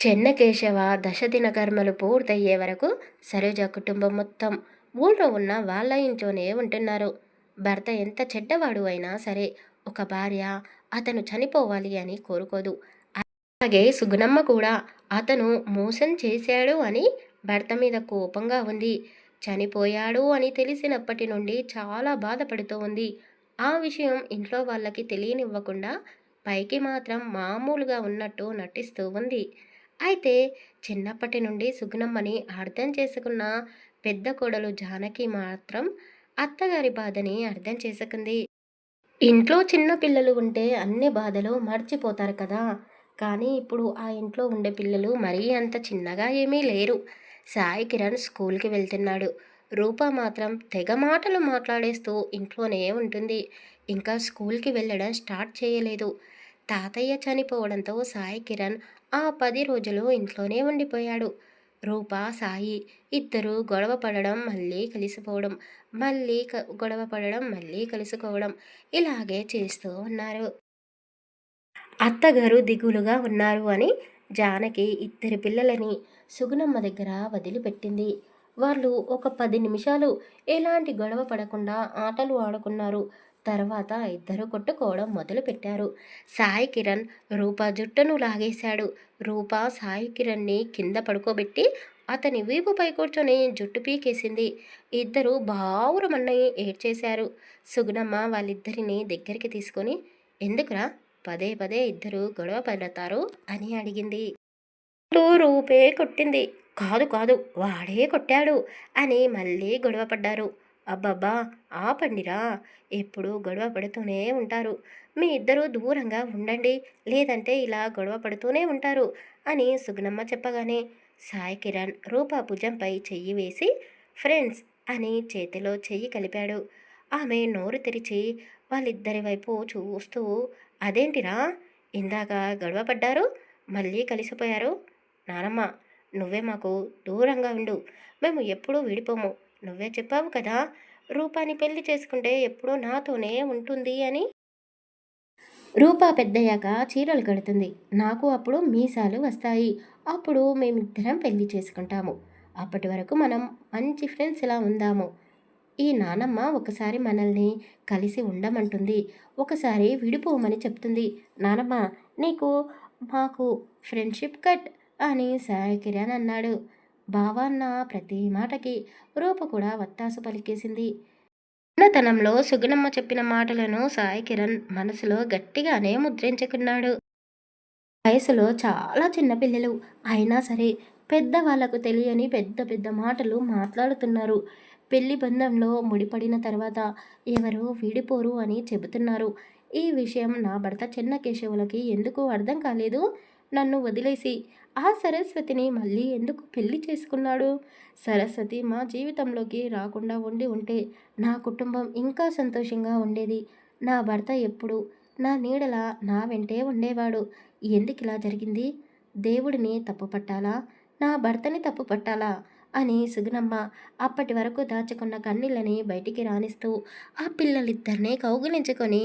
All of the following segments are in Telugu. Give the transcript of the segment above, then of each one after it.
చెన్నకేశవ దశదిన కర్మలు పూర్తయ్యే వరకు సరోజ కుటుంబం మొత్తం ఊళ్ళో ఉన్న వాళ్ళ ఇంట్లోనే ఉంటున్నారు. భర్త ఎంత చెడ్డవాడు అయినా సరే ఒక భార్య అతను చనిపోవాలి అని కోరుకోదు. అలాగే సుగుణమ్మ కూడా అతను మోసం చేశాడు అని భర్త మీద కోపంగా ఉంది. చనిపోయాడు అని తెలిసినప్పటి నుండి చాలా బాధపడుతూ ఉంది. ఆ విషయం ఇంట్లో వాళ్ళకి తెలియనివ్వకుండా పైకి మాత్రం మామూలుగా ఉన్నట్టు నటిస్తూ ఉంది. అయితే చిన్నప్పటి నుండి సుగుణమ్మని అర్థం చేసుకున్న పెద్ద కోడలు జానకి మాత్రం అత్తగారి బాధని అర్థం చేసుకుంది. ఇంట్లో చిన్న పిల్లలు ఉంటే అన్ని బాధలు మర్చిపోతారు కదా. కానీ ఇప్పుడు ఆ ఇంట్లో ఉండే పిల్లలు మరీ అంత చిన్నగా ఏమీ లేరు. సాయి కిరణ్ స్కూల్కి వెళ్తున్నాడు. రూప మాత్రం తెగ మాటలు మాట్లాడేస్తూ ఇంట్లోనే ఉంటుంది. ఇంకా స్కూల్కి వెళ్ళడం స్టార్ట్ చేయలేదు. తాతయ్య చనిపోవడంతో సాయి కిరణ్ ఆ పది రోజులు ఇంట్లోనే ఉండిపోయాడు. రూప సాయి ఇద్దరు గొడవ పడడం మళ్ళీ కలిసిపోవడం మళ్ళీ గొడవ పడడం మళ్ళీ కలుసుకోవడం ఇలాగే చేస్తూ ఉన్నారు. అత్తగారు దిగులుగా ఉన్నారు అని జానకి ఇద్దరి పిల్లలని సుగుణమ్మ దగ్గర వదిలిపెట్టింది. వాళ్ళు ఒక పది నిమిషాలు ఎలాంటి గొడవ పడకుండా ఆటలు ఆడుకున్నారు. తర్వాత ఇద్దరు కొట్టుకోవడం మొదలుపెట్టారు. సాయి కిరణ్ రూపా జుట్టును లాగేశాడు. రూపా సాయి కిరణ్ని కింద పడుకోబెట్టి అతని వీపుపై కూర్చొని జుట్టు పీకేసింది. ఇద్దరు బావురమన్నయ్య ఏడ్చేశారు. సుగుణమ్మ వాళ్ళిద్దరిని దగ్గరికి తీసుకొని ఎందుకురా? పదే పదే ఇద్దరు గొడవ పడతారు? అని అడిగింది. రూపే కొట్టింది. కాదు కాదు వాడే కొట్టాడు అని మళ్ళీ గొడవ పడ్డారు. అబ్బబ్బా! ఆపండిరా. ఎప్పుడు గొడవ పడుతూనే ఉంటారు. మీ ఇద్దరూ దూరంగా ఉండండి. లేదంటే ఇలా గొడవ పడుతూనే ఉంటారు అని సుగుణమ్మ చెప్పగానే సాయి కిరణ్ రూపా భుజంపై చెయ్యి వేసి ఫ్రెండ్స్ అని చేతిలో చెయ్యి కలిపాడు. ఆమె నోరు తెరిచి వాళ్ళిద్దరి వైపు చూస్తూ అదేంటిరా? ఇందాక గొడవ పడ్డారు మళ్ళీ కలిసిపోయారు? నానమ్మ నువ్వే మాకు దూరంగా ఉండు. మేము ఎప్పుడూ విడిపోము. నువ్వే చెప్పావు కదా రూపాని పెళ్ళి చేసుకుంటే ఎప్పుడూ నాతోనే ఉంటుంది అని? రూపా పెద్దయ్యాక చీరలు కడుతుంది. నాకు అప్పుడు మీసాలు వస్తాయి. అప్పుడు మేమిద్దరం పెళ్ళి చేసుకుంటాము. అప్పటి వరకు మనం మంచి ఫ్రెండ్స్ ఇలా ఉందాము. ఈ నానమ్మ ఒకసారి మనల్ని కలిసి ఉండమంటుంది. ఒకసారి విడిపోమని చెప్తుంది. నానమ్మ నీకు మాకు ఫ్రెండ్షిప్ కట్ అని సాయి కిరణ్ అన్నాడు. బావన్న ప్రతి మాటకి రూప కూడా వత్తాసు పలికేసింది. చిన్నతనంలో సుగుణమ్మ చెప్పిన మాటలను సాయి కిరణ్ మనసులో గట్టిగానే ముద్రించుకున్నాడు. వయసులో చాలా చిన్నపిల్లలు అయినా సరే పెద్దవాళ్ళకు తెలియని పెద్ద పెద్ద మాటలు మాట్లాడుతున్నారు. పెళ్ళి బంధంలో ముడిపడిన తర్వాత ఎవరు వీడిపోరు అని చెబుతున్నారు. ఈ విషయం నా భర్త చిన్న కేశవులకి ఎందుకు అర్థం కాలేదు. నన్ను వదిలేసి ఆ సరస్వతిని మళ్ళీ ఎందుకు పెళ్ళి చేసుకున్నాడు? సరస్వతి మా జీవితంలోకి రాకుండా ఉండి ఉంటే నా కుటుంబం ఇంకా సంతోషంగా ఉండేది. నా భర్త ఎప్పుడు నా నీడల నా వెంటే ఉండేవాడు. ఎందుకు ఇలా జరిగింది? దేవుడిని తప్పు పట్టాలా? నా భర్తని తప్పు పట్టాలా? అని సుగుణమ్మ అప్పటి వరకు దాచుకున్న కన్నీళ్ళని బయటికి రాణిస్తూ ఆ పిల్లలిద్దరినీ కౌగులించుకొని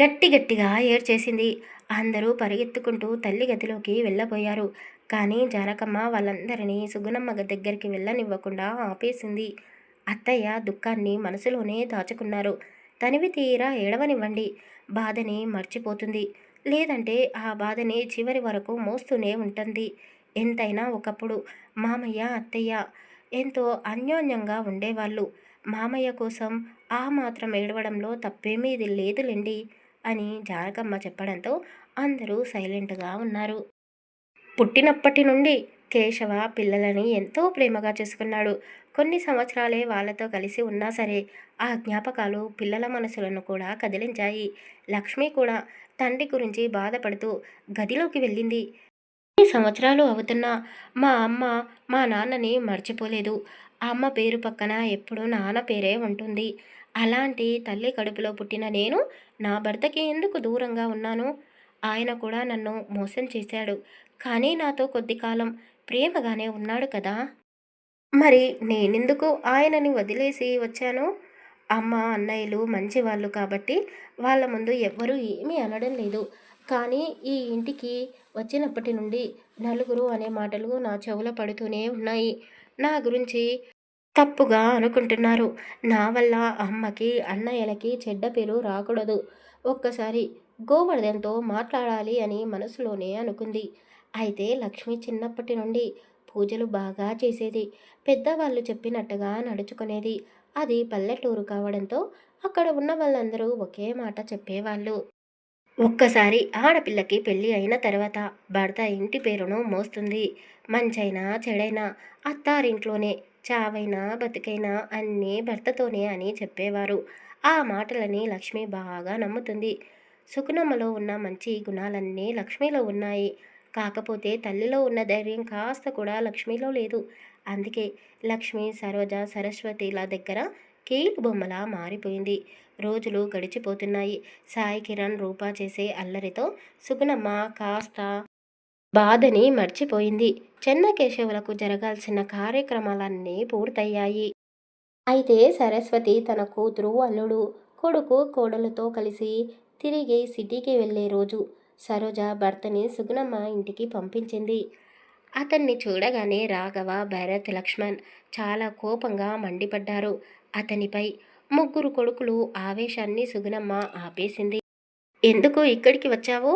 గట్టి గట్టిగా ఏడ్చేసింది. అందరూ పరిగెత్తుకుంటూ తల్లి గదిలోకి వెళ్ళబోయారు. కానీ జానకమ్మ వాళ్ళందరినీ సుగుణమ్మ దగ్గరికి వెళ్ళనివ్వకుండా ఆపేసింది. అత్తయ్య దుఃఖాన్ని మనసులోనే దాచుకున్నారు. తనివి తీరా ఏడవనివ్వండి. బాధని మర్చిపోతుంది. లేదంటే ఆ బాధని చివరి వరకు మోస్తూనే ఉంటుంది. ఎంతైనా ఒకప్పుడు మామయ్య అత్తయ్య ఎంతో అన్యోన్యంగా ఉండేవాళ్ళు. మామయ్య కోసం ఆ మాత్రం ఏడవడంలో తప్పేమీ లేదులేండి అని జానకమ్మ చెప్పడంతో అందరూ సైలెంట్గా ఉన్నారు. పుట్టినప్పటి నుండి కేశవ పిల్లలని ఎంతో ప్రేమగా చూసుకున్నాడు. కొన్ని సంవత్సరాలే వాళ్ళతో కలిసి ఉన్నా సరే ఆ జ్ఞాపకాలు పిల్లల మనసులను కూడా కదిలించాయి. లక్ష్మి కూడా తండ్రి గురించి బాధపడుతూ గదిలోకి వెళ్ళింది. సంవత్సరాలు అవుతున్నా మా అమ్మ మా నాన్నని మర్చిపోలేదు. అమ్మ పేరు పక్కన ఎప్పుడూ నాన్న పేరే ఉంటుంది. అలాంటి తల్లి కడుపులో పుట్టిన నేను నా భర్తకి ఎందుకు దూరంగా ఉన్నాను? ఆయన కూడా నన్ను మోసం చేశాడు. కానీ నాతో కొద్ది కాలం ప్రేమగానే ఉన్నాడు కదా? మరి నేనెందుకు ఆయనని వదిలేసి వచ్చాను? అమ్మ అన్నయ్యలు మంచివాళ్ళు కాబట్టి వాళ్ళ ముందు ఎవ్వరూ ఏమీ అనడం లేదు. కానీ ఈ ఇంటికి వచ్చినప్పటి నుండి నలుగురు అనే మాటలు నా చెవుల పడుతూనే ఉన్నాయి. నా గురించి తప్పుగా అనుకుంటున్నారు. నా వల్ల అమ్మకి అన్నయ్యలకి చెడ్డ పేరు రాకూడదు. ఒక్కసారి గోవర్ధన్తో మాట్లాడాలి అని మనసులోనే అనుకుంది. అయితే లక్ష్మి చిన్నప్పటి నుండి పూజలు బాగా చేసేది. పెద్దవాళ్ళు చెప్పినట్టుగా నడుచుకునేది. అది పల్లెటూరు కావడంతో అక్కడ ఉన్న వాళ్ళందరూ ఒకే మాట చెప్పేవాళ్ళు. ఒక్కసారి ఆడపిల్లకి పెళ్ళి అయిన తర్వాత భర్త ఇంటి పేరును మోస్తుంది. మంచైనా చెడైనా అత్తారింట్లోనే చావైనా బతికైనా అన్నీ భర్తతోనే అని చెప్పేవారు. ఆ మాటలని లక్ష్మి బాగా నమ్ముతుంది. సుకునమ్మలో ఉన్న మంచి గుణాలన్నీ లక్ష్మిలో ఉన్నాయి. కాకపోతే తల్లిలో ఉన్న ధైర్యం కాస్త కూడా లక్ష్మిలో లేదు. అందుకే లక్ష్మి సరోజ సరస్వతిల దగ్గర కీలు బొమ్మలా మారిపోయింది. రోజులు గడిచిపోతున్నాయి. సాయి కిరణ్ రూపా చేసే అల్లరితో సుగుణమ్మ కాస్త బాధని మర్చిపోయింది. చెన్నకేశవులకు జరగాల్సిన కార్యక్రమాలన్నీ పూర్తయ్యాయి. అయితే సరస్వతి తన కూతురు అల్లుడు కొడుకు కోడలతో కలిసి తిరిగి సిటీకి వెళ్ళే రోజు సరోజ భర్తని సుగుణమ్మ ఇంటికి పంపించింది. అతన్ని చూడగానే రాఘవ భరత్ లక్ష్మణ్ చాలా కోపంగా మండిపడ్డారు. అతనిపై ముగ్గురు కొడుకులు ఆవేశాన్ని సుగుణమ్మ ఆపేసింది. ఎందుకు ఇక్కడికి వచ్చావు?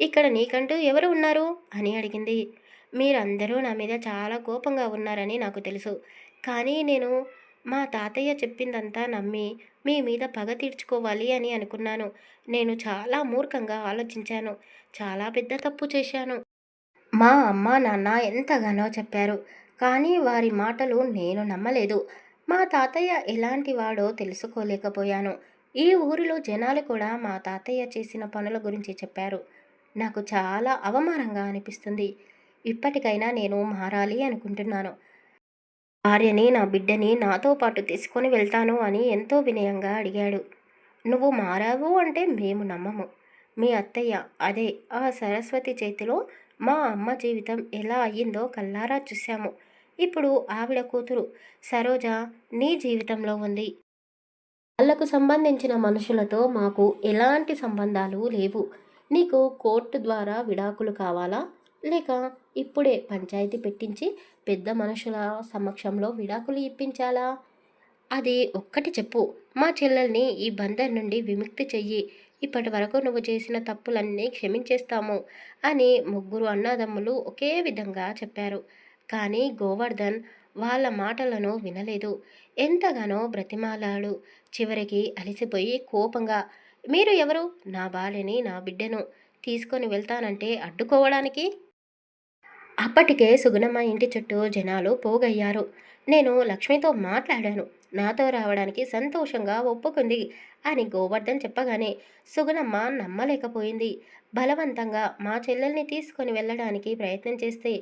ఇక్కడ నీకంటూ ఎవరు ఉన్నారు? అని అడిగింది. మీరందరూ నా మీద చాలా కోపంగా ఉన్నారని నాకు తెలుసు. కానీ నేను మా తాతయ్య చెప్పిందంతా నమ్మి మీ మీద పగ తీర్చుకోవాలి అని అనుకున్నాను. నేను చాలా మూర్ఖంగా ఆలోచించాను. చాలా పెద్ద తప్పు చేశాను. మా అమ్మ నాన్న ఎంతగానో చెప్పారు. కానీ వారి మాటలు నేను నమ్మలేదు. మా తాతయ్య ఎలాంటి వాడో తెలుసుకోలేకపోయాను. ఈ ఊరిలో జనాలు కూడా మా తాతయ్య చేసిన పనుల గురించి చెప్పారు. నాకు చాలా అవమానంగా అనిపిస్తుంది. ఇప్పటికైనా నేను మారాలి అనుకుంటున్నాను. భార్యని నా బిడ్డని నాతో పాటు తీసుకొని వెళ్తాను అని ఎంతో వినయంగా అడిగాడు. నువ్వు మారావు అంటే మేము నమ్మము. మీ అత్తయ్య అదే ఆ సరస్వతి చేతిలో మా అమ్మ జీవితం ఎలా అయ్యిందో కల్లారా చూశాము. ఇప్పుడు ఆవిడ కూతురు సరోజ నీ జీవితంలో ఉంది. వాళ్ళకు సంబంధించిన మనుషులతో మాకు ఎలాంటి సంబంధాలు లేవు. నీకు కోర్టు ద్వారా విడాకులు కావాలా? లేక ఇప్పుడే పంచాయతీ పెట్టించి పెద్ద మనుషుల సమక్షంలో విడాకులు ఇప్పించాలా? అది ఒక్కటి చెప్పు. మా చెల్లెల్ని ఈ బంధం నుండి విముక్తి చెయ్యి. ఇప్పటి వరకు నువ్వు చేసిన తప్పులన్నీ క్షమించేస్తాము అని ముగ్గురు అన్నదమ్ములు ఒకే విధంగా చెప్పారు. కానీ గోవర్ధన్ వాళ్ళ మాటలను వినలేదు. ఎంతగానో బ్రతిమాలాడు. చివరికి అలసిపోయి కోపంగా మీరు ఎవరు? నా బాలిని నా బిడ్డను తీసుకొని వెళ్తానంటే అడ్డుకోవడానికి? అప్పటికే సుగుణమ్మ ఇంటి చుట్టూ జనాలు పోగయ్యారు. నేను లక్ష్మితో మాట్లాడాను. నాతో రావడానికి సంతోషంగా ఒప్పుకుంది అని గోవర్ధన్ చెప్పగానే సుగుణమ్మ నమ్మలేకపోయింది. బలవంతంగా మా చెల్లెల్ని తీసుకొని వెళ్ళడానికి ప్రయత్నం చేస్తే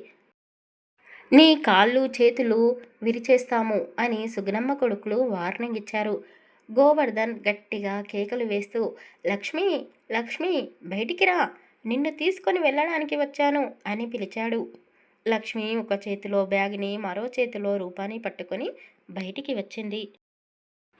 నీ కాళ్ళు చేతులు విరిచేస్తాము అని సుగుణమ్మ కొడుకులు వార్నింగ్ ఇచ్చారు. గోవర్ధన్ గట్టిగా కేకలు వేస్తూ లక్ష్మి లక్ష్మి బయటికి రా. నిన్ను తీసుకొని వెళ్ళడానికి వచ్చాను అని పిలిచాడు. లక్ష్మి ఒక చేతిలో బ్యాగ్ని మరో చేతిలో రూపాన్ని పట్టుకొని బయటికి వచ్చింది.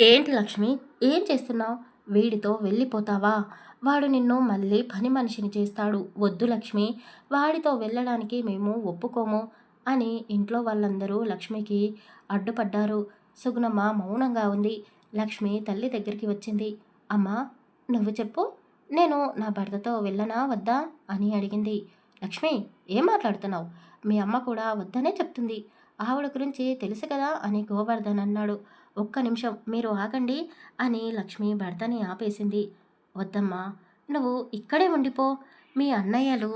ఏంటి లక్ష్మి? ఏం చేస్తున్నావు? వీడితో వెళ్ళిపోతావా? వాడు నిన్ను మళ్ళీ పని మనిషిని చేస్తాడు. వద్దు లక్ష్మి. వాడితో వెళ్ళడానికి మేము ఒప్పుకోము అని ఇంట్లో వాళ్ళందరూ లక్ష్మికి అడ్డుపడ్డారు. సుగుణమ్మ మౌనంగా ఉంది. లక్ష్మి తల్లి దగ్గరికి వచ్చింది. అమ్మా నువ్వు చెప్పు. నేను నా భర్తతో వెళ్ళనా వద్దా? అని అడిగింది. లక్ష్మి ఏం మాట్లాడుతున్నావు? మీ అమ్మ కూడా వద్దనే చెప్తుంది. ఆవిడ గురించి తెలుసు కదా అని గోవర్ధన్ అన్నాడు. ఒక్క నిమిషం మీరు ఆగండి అని లక్ష్మి భర్తని ఆపేసింది. వద్దమ్మా నువ్వు ఇక్కడే ఉండిపో. మీ అన్నయ్యలు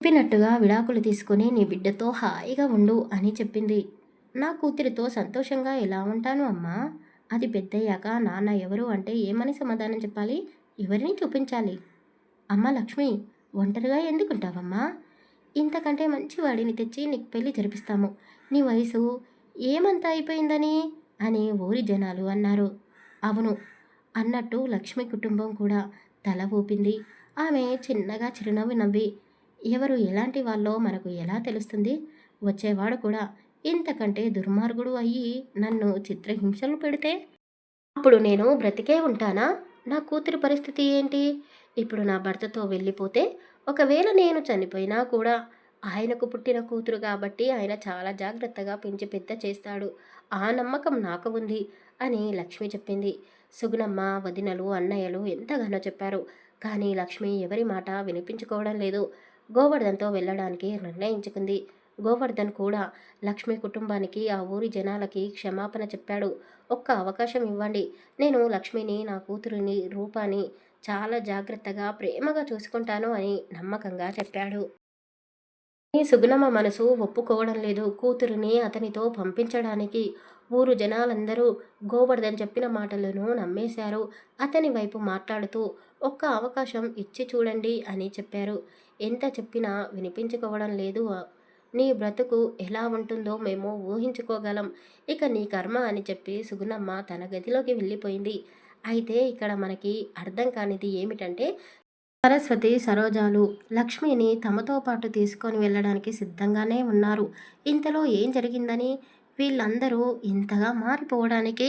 చెప్పినట్టుగా విడాకులు తీసుకుని నీ బిడ్డతో హాయిగా ఉండు అని చెప్పింది. నా కూతురితో సంతోషంగా ఎలా ఉంటాను అమ్మా? అది పెద్దయ్యాక నాన్న ఎవరు అంటే ఏమని సమాధానం చెప్పాలి? ఎవరిని చూపించాలి? అమ్మ లక్ష్మి ఒంటరిగా ఎందుకుంటావమ్మా? ఇంతకంటే మంచి వాడిని తెచ్చి నీకు పెళ్ళి జరిపిస్తాము. నీ వయసు ఏమంత అయిపోయిందని? అని ఊరి జనాలు అన్నారు. అవును అన్నట్టు లక్ష్మి కుటుంబం కూడా తల ఊపింది. ఆమె చిన్నగా చిరునవ్వు నవ్వి ఎవరు ఎలాంటి వాళ్ళో మనకు ఎలా తెలుస్తుంది? వచ్చేవాడు కూడా ఇంతకంటే దుర్మార్గుడు అయ్యి నన్ను చిత్రహింసలు పెడితే? అప్పుడు నేను బ్రతికే ఉంటానా? నా కూతురి పరిస్థితి ఏంటి? ఇప్పుడు నా భర్తతో వెళ్ళిపోతే ఒకవేళ నేను చనిపోయినా కూడా ఆయనకు పుట్టిన కూతురు కాబట్టి ఆయన చాలా జాగ్రత్తగా పెంచి పెద్ద చేస్తాడు. ఆ నమ్మకం నాకు ఉంది అని లక్ష్మి చెప్పింది. సుగుణమ్మ వదినలు అన్నయ్యలు ఎంతగానో చెప్పారు. కానీ లక్ష్మి ఎవరి మాట వినిపించుకోవడం లేదు. గోవర్ధన్తో వెళ్ళడానికి నిర్ణయించుకుంది. గోవర్ధన్ కూడా లక్ష్మి కుటుంబానికి ఆ ఊరి జనాలకి క్షమాపణ చెప్పాడు. ఒక్క అవకాశం ఇవ్వండి. నేను లక్ష్మిని నా కూతురిని రూపాన్ని చాలా జాగ్రత్తగా ప్రేమగా చూసుకుంటాను అని నమ్మకంగా చెప్పాడు. ఈ సుగుణమ్మ మనసు ఒప్పుకోవడం లేదు. కూతురిని అతనితో పంపించడానికి ఊరు జనాలందరూ గోవర్ధన్ చెప్పిన మాటలను నమ్మేశారు. అతని వైపు మాట్లాడుతూ ఒక్క అవకాశం ఇచ్చి చూడండి అని చెప్పారు. ఎంత చెప్పినా వినిపించుకోవడం లేదు. నీ బ్రతుకు ఎలా ఉంటుందో మేము ఊహించుకోగలం. ఇక నీ కర్మ అని చెప్పి సుగుణమ్మ తన గదిలోకి వెళ్ళిపోయింది. అయితే ఇక్కడ మనకి అర్థం కానిది ఏమిటంటే సరస్వతి సరోజాలు లక్ష్మిని తమతో పాటు తీసుకొని వెళ్ళడానికి సిద్ధంగానే ఉన్నారు. ఇంతలో ఏం జరిగిందని? వీళ్ళందరూ ఇంతగా మారిపోవడానికి?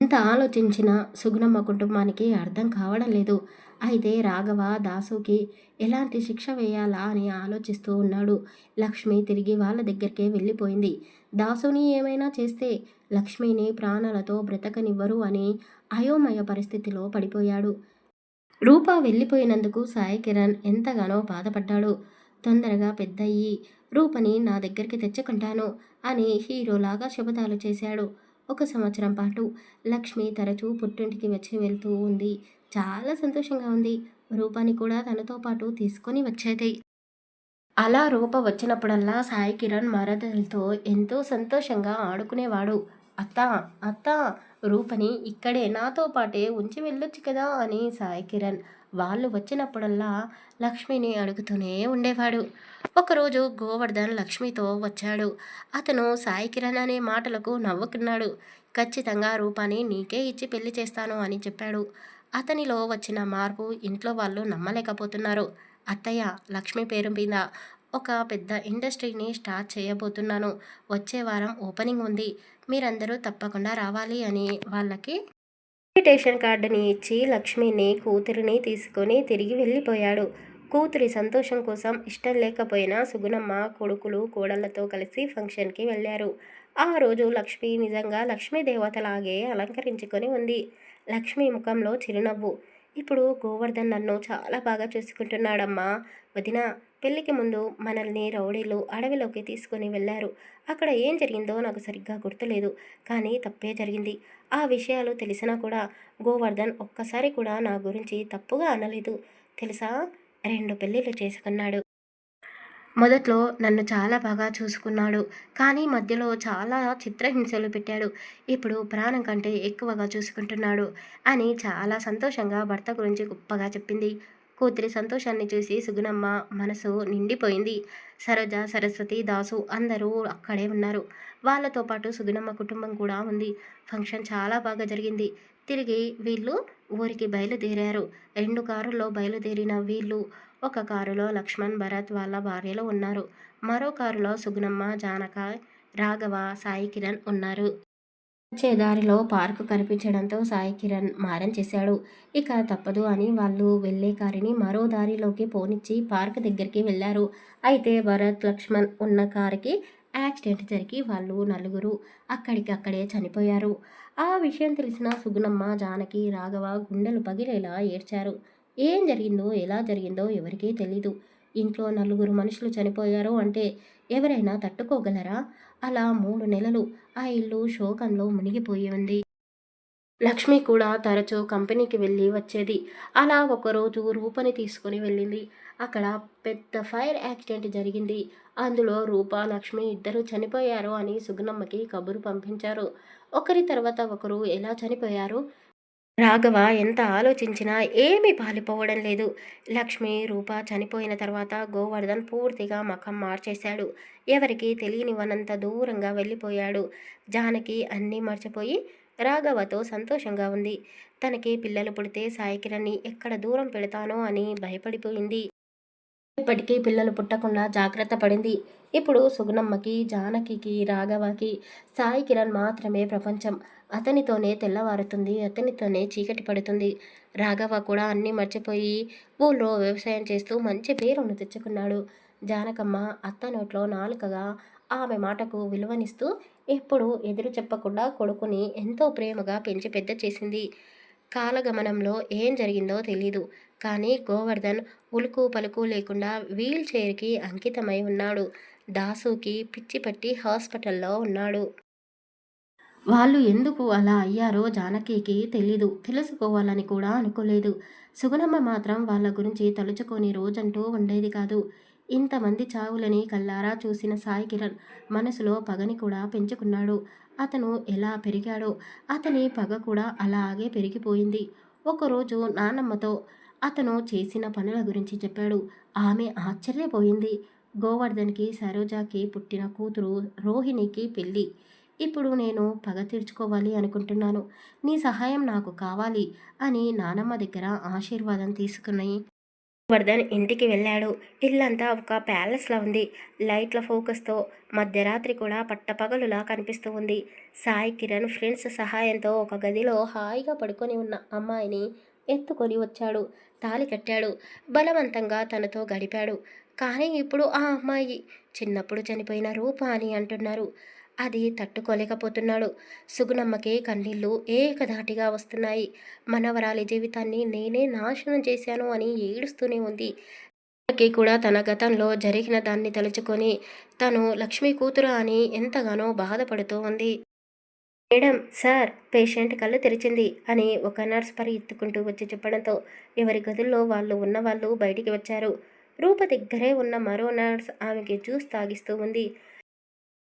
ఇంత ఆలోచించిన సుగుణమ్మ కుటుంబానికి అర్థం కావడం లేదు. అయితే రాఘవ దాసుకి ఎలాంటి శిక్ష వేయాలా అని ఆలోచిస్తూ ఉన్నాడు. లక్ష్మి తిరిగి వాళ్ళ దగ్గరికే వెళ్ళిపోయింది. దాసుని ఏమైనా చేస్తే లక్ష్మిని ప్రాణాలతో బ్రతకనివ్వరు అని అయోమయ పరిస్థితిలో పడిపోయాడు. రూప వెళ్ళిపోయినందుకు సాయి కిరణ్ ఎంతగానో బాధపడ్డాడు. తొందరగా పెద్దయ్యి రూపని నా దగ్గరికి తెచ్చుకుంటాను అని హీరోలాగా శబదాలు చేశాడు. ఒక సంవత్సరం పాటు లక్ష్మి తరచూ పుట్టింటికి వచ్చి వెళ్తూ ఉంది. చాలా సంతోషంగా ఉంది. రూపాని కూడా తనతో పాటు తీసుకొని వచ్చేది. అలా రూప వచ్చినప్పుడల్లా సాయి కిరణ్ మరదలతో ఎంతో సంతోషంగా ఆడుకునేవాడు. అత్త అత్త రూపని ఇక్కడే నాతో పాటే ఉంచి వెళ్ళొచ్చు కదా అని సాయి కిరణ్ వాళ్ళు వచ్చినప్పుడల్లా లక్ష్మిని అడుగుతూనే ఉండేవాడు. ఒకరోజు గోవర్ధన్ లక్ష్మితో వచ్చాడు. అతను సాయి కిరణ్ అనే మాటలకు నవ్వుకున్నాడు. ఖచ్చితంగా రూపాన్ని నీకే ఇచ్చి పెళ్ళి చేస్తాను అని చెప్పాడు. అతనిలో వచ్చిన మార్పు ఇంట్లో వాళ్ళు నమ్మలేకపోతున్నారు. అత్తయ్య లక్ష్మి పేరు మీద ఒక పెద్ద ఇండస్ట్రీని స్టార్ట్ చేయబోతున్నాను. వచ్చే వారం ఓపెనింగ్ ఉంది. మీరందరూ తప్పకుండా రావాలి అని వాళ్ళకి ఇన్విటేషన్ కార్డుని ఇచ్చి లక్ష్మిని కూతురిని తీసుకొని తిరిగి వెళ్ళిపోయాడు. కూతురి సంతోషం కోసం ఇష్టం లేకపోయినా సుగుణమ్మ కొడుకులు కోడళ్ళతో కలిసి ఫంక్షన్కి వెళ్ళారు. ఆ రోజు లక్ష్మి నిజంగా లక్ష్మీ దేవతలాగే అలంకరించుకొని ఉంది. లక్ష్మి ముఖంలో చిరునవ్వు. ఇప్పుడు గోవర్ధన్ నన్ను చాలా బాగా చూసుకుంటున్నాడమ్మా. వదిన పెళ్ళికి ముందు మనల్ని రౌడీలు అడవిలోకి తీసుకుని వెళ్ళారు. అక్కడ ఏం జరిగిందో నాకు సరిగ్గా గుర్తులేదు కానీ తప్పే జరిగింది. ఆ విషయాలు తెలిసినా కూడా గోవర్ధన్ ఒక్కసారి కూడా నా గురించి తప్పుగా అనలేదు. తెలుసా? రెండు పెళ్ళిళ్ళు చేసుకున్నాడు. మొదట్లో నన్ను చాలా బాగా చూసుకున్నాడు. కానీ మధ్యలో చాలా చిత్రహింసలు పెట్టాడు. ఇప్పుడు ప్రాణం కంటే ఎక్కువగా చూసుకుంటున్నాడు అని చాలా సంతోషంగా భర్త గురించి గొప్పగా చెప్పింది. కూతురి సంతోషాన్ని చూసి సుగుణమ్మ మనసు నిండిపోయింది. సరోజ సరస్వతి దాసు అందరూ అక్కడే ఉన్నారు. వాళ్ళతో పాటు సుగుణమ్మ కుటుంబం కూడా ఉంది. ఫంక్షన్ చాలా బాగా జరిగింది. తిరిగి వీళ్ళు ఊరికి బయలుదేరారు. రెండు కారుల్లో బయలుదేరిన వీళ్ళు ఒక కారులో లక్ష్మణ్ భరత్ వాళ్ళ భార్యలు ఉన్నారు. మరో కారులో సుగుణమ్మ జానక రాఘవ సాయి కిరణ్ ఉన్నారు. వచ్చే దారిలో పార్కు కనిపించడంతో సాయి కిరణ్ మారం చేశాడు. ఇక తప్పదు అని వాళ్ళు వెళ్ళే కారిని మరో దారిలోకి పోనిచ్చి పార్క్ దగ్గరికి వెళ్ళారు. అయితే భరత్ లక్ష్మణ్ ఉన్న కారుకి యాక్సిడెంట్ జరిగి వాళ్ళు నలుగురు అక్కడికి అక్కడే చనిపోయారు. ఆ విషయం తెలిసిన సుగుణమ్మ జానకి రాఘవ గుండెలు పగిలేలా ఏడ్చారు. ఏం జరిగిందో ఎలా జరిగిందో ఎవరికీ తెలీదు. ఇంట్లో నలుగురు మనుషులు చనిపోయారు అంటే ఎవరైనా తట్టుకోగలరా? అలా మూడు నెలలు ఆ ఇల్లు శోకంలో మునిగిపోయి ఉంది. లక్ష్మి కూడా తరచూ కంపెనీకి వెళ్ళి వచ్చేది. అలా ఒకరోజు రూపని తీసుకుని వెళ్ళింది. అక్కడ పెద్ద ఫైర్ యాక్సిడెంట్ జరిగింది. అందులో రూప లక్ష్మి ఇద్దరు చనిపోయారు అని సుగుణమ్మకి కబురు పంపించారు. ఒకరి తర్వాత ఒకరు ఎలా చనిపోయారు? రాఘవ ఎంత ఆలోచించినా ఏమీ పాలిపోవడం లేదు. లక్ష్మి రూప చనిపోయిన తర్వాత గోవర్ధన్ పూర్తిగా మఖం మార్చేశాడు. ఎవరికి తెలియనివనంత దూరంగా వెళ్ళిపోయాడు. జానకి అన్నీ మర్చిపోయి రాఘవతో సంతోషంగా ఉంది. తనకి పిల్లలు పుడితే సాయికిరణ్ని ఎక్కడ దూరం పెడతానో అని భయపడిపోయింది. ఇప్పటికీ పిల్లలు పుట్టకుండా జాగ్రత్త పడింది. ఇప్పుడు సుగుణమ్మకి జానకి రాఘవకి సాయి కిరణ్ మాత్రమే ప్రపంచం. అతనితోనే తెల్లవారుతుంది అతనితోనే చీకటి పడుతుంది. రాఘవ కూడా అన్నీ మర్చిపోయి ఊళ్ళో వ్యవసాయం చేస్తూ మంచి పేరును తెచ్చుకున్నాడు. జానకమ్మ అత్త నోట్లో నాలుకగా ఆమె మాటకు విలువనిస్తూ ఎప్పుడూ ఎదురు చెప్పకుండా కొడుకుని ఎంతో ప్రేమగా పెంచి పెద్ద చేసింది. కాలగమనంలో ఏం జరిగిందో తెలీదు. కానీ గోవర్ధన్ ఉలుకు పలుకు లేకుండా వీల్ చైర్కి అంకితమై ఉన్నాడు. దాసుకి పిచ్చి పట్టి హాస్పిటల్లో ఉన్నాడు. వాళ్ళు ఎందుకు అలా అయ్యారో జానకికి తెలీదు. తెలుసుకోవాలని కూడా అనుకోలేదు. సుగుణమ్మ మాత్రం వాళ్ళ గురించి తలుచుకొని రోజంటూ ఉండేది కాదు. ఇంతమంది చావులని కల్లారా చూసిన సాయి కిరణ్ మనసులో పగని కూడా పెంచుకున్నాడు. అతను ఎలా పెరిగాడో అతని పగ కూడా అలాగే పెరిగిపోయింది. ఒకరోజు నానమ్మతో అతను చేసిన పనుల గురించి చెప్పాడు. ఆమె ఆశ్చర్యపోయింది. గోవర్ధన్కి సరోజాకి పుట్టిన కూతురు రోహిణికి పెళ్ళి. ఇప్పుడు నేను పగ తీర్చుకోవాలి అనుకుంటున్నాను. నీ సహాయం నాకు కావాలి అని నానమ్మ దగ్గర ఆశీర్వాదం తీసుకుని వర్ధన్ ఇంటికి వెళ్ళాడు. ఇల్లంతా ఒక ప్యాలెస్లా ఉంది. లైట్ల ఫోకస్తో మధ్యరాత్రి కూడా పట్టపగలులా కనిపిస్తూ ఉంది. సాయి కిరణ్ ఫ్రెండ్స్ సహాయంతో ఒక గదిలో హాయిగా పడుకొని ఉన్న అమ్మాయిని ఎత్తుకొని వచ్చాడు. తాలి కట్టాడు. బలవంతంగా తనతో గడిపాడు. కానీ ఇప్పుడు ఆ అమ్మాయి చిన్నప్పుడు చనిపోయిన రూప అని అంటున్నారు. అది తట్టుకోలేకపోతున్నాడు. సుగుణమ్మకి కన్నీళ్ళు ఏకధాటిగా వస్తున్నాయి. మనవరాలి జీవితాన్ని నేనే నాశనం చేశాను అని ఏడుస్తూనే ఉంది. తనకి కూడా తన గతంలో జరిగిన దాన్ని తలుచుకొని తను లక్ష్మీ కూతురు అని ఎంతగానో బాధపడుతూ ఉంది. మేడం సార్ పేషెంట్ కళ్ళు తెరిచింది అని ఒక నర్స్ పరిగెత్తుకుంటూ వచ్చి చెప్పడంతో ఎవరి గదుల్లో వాళ్ళు ఉన్న వాళ్ళు బయటికి వచ్చారు. రూప దగ్గరే ఉన్న మరో నర్స్ ఆమెకి జ్యూస్ తాగిస్తూ ఉంది.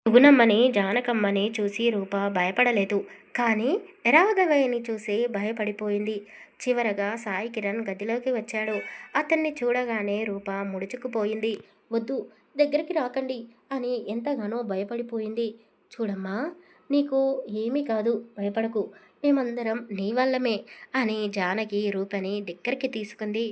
సుగుణమ్మని జానకమ్మని చూసి రూప భయపడలేదు. కానీ రాఘవయ్యని చూసి భయపడిపోయింది. చివరగా సాయి కిరణ్ గదిలోకి వచ్చాడు. అతన్ని చూడగానే రూప ముడుచుకుపోయింది. వద్దు దగ్గరికి రాకండి అని ఎంతగానో భయపడిపోయింది. చూడమ్మా నీకు ఏమీ కాదు భయపడకు. మేమందరం నీ వల్లమే అని జానకి రూపని దగ్గరికి తీసుకుంది.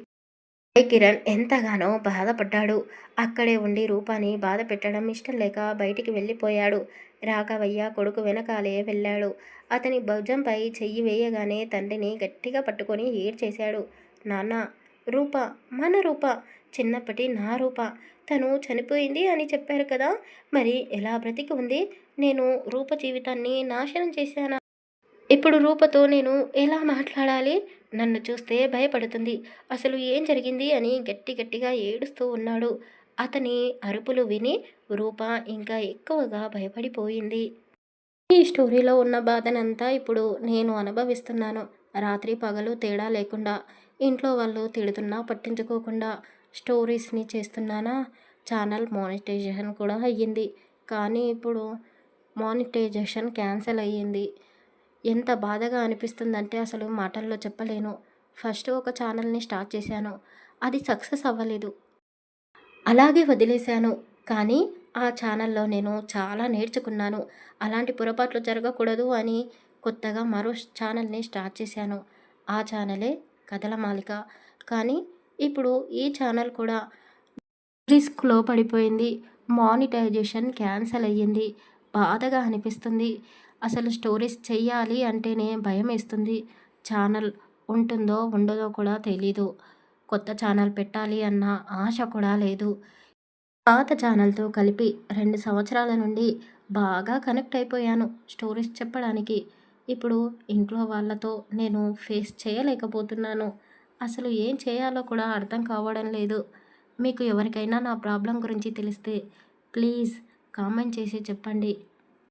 కిరణ్ ఎంతగానో బాధపడ్డాడు. అక్కడే ఉండి రూపాని బాధ పెట్టడం ఇష్టం లేక బయటికి వెళ్ళిపోయాడు. రాఘవయ్య కొడుకు వెనకాలే వెళ్ళాడు. అతని భుజంపై చెయ్యి వేయగానే తండ్రిని గట్టిగా పట్టుకొని ఏడ్చేశాడు. నాన్న రూప మన రూప చిన్నప్పటి నా రూప. తను చనిపోయింది అని చెప్పారు కదా మరి ఎలా బ్రతికి ఉంది? నేను రూప జీవితాన్ని నాశనం చేశానా? ఇప్పుడు రూపతో నేను ఎలా మాట్లాడాలి? నన్ను చూస్తే భయపడుతుంది. అసలు ఏం జరిగింది అని గట్టి గట్టిగా ఏడుస్తూ ఉన్నాడు. అతని అరుపులు విని రూప ఇంకా ఎక్కువగా భయపడిపోయింది. ఈ స్టోరీలో ఉన్న బాధనంతా ఇప్పుడు నేను అనుభవిస్తున్నాను. రాత్రి పగలు తేడా లేకుండా ఇంట్లో వాళ్ళు తిడుతున్నా పట్టించుకోకుండా స్టోరీస్ని చేస్తున్నానా? ఛానల్ మానిటైజేషన్ కూడా అయ్యింది. కానీ ఇప్పుడు మానిటైజేషన్ క్యాన్సిల్ అయ్యింది. ఎంత బాధగా అనిపిస్తుందంటే అసలు మాటల్లో చెప్పలేను. ఫస్ట్ ఒక ఛానల్ని స్టార్ట్ చేశాను. అది సక్సెస్ అవ్వలేదు. అలాగే వదిలేశాను. కానీ ఆ ఛానల్లో నేను చాలా నేర్చుకున్నాను. అలాంటి పొరపాట్లు జరగకూడదు అని కొత్తగా మరో ఛానల్ని స్టార్ట్ చేశాను. ఆ ఛానలే కథల మాలిక. కానీ ఇప్పుడు ఈ ఛానల్ కూడా రిస్క్లో పడిపోయింది. మానిటైజేషన్ క్యాన్సిల్ అయ్యింది. బాధగా అనిపిస్తుంది. అసలు స్టోరీస్ చెయ్యాలి అంటేనే భయం వేస్తుంది. ఛానల్ ఉంటుందో ఉండదో కూడా తెలీదు. కొత్త ఛానల్ పెట్టాలి అన్న ఆశ కూడా లేదు. పాత ఛానల్తో కలిపి రెండు సంవత్సరాల నుండి బాగా కనెక్ట్ అయిపోయాను స్టోరీస్ చెప్పడానికి. ఇప్పుడు ఇంట్లో వాళ్ళతో నేను ఫేస్ చేయలేకపోతున్నాను. అసలు ఏం చేయాలో కూడా అర్థం కావడం లేదు. మీకు ఎవరికైనా నా ప్రాబ్లం గురించి తెలిస్తే ప్లీజ్ కామెంట్ చేసి చెప్పండి.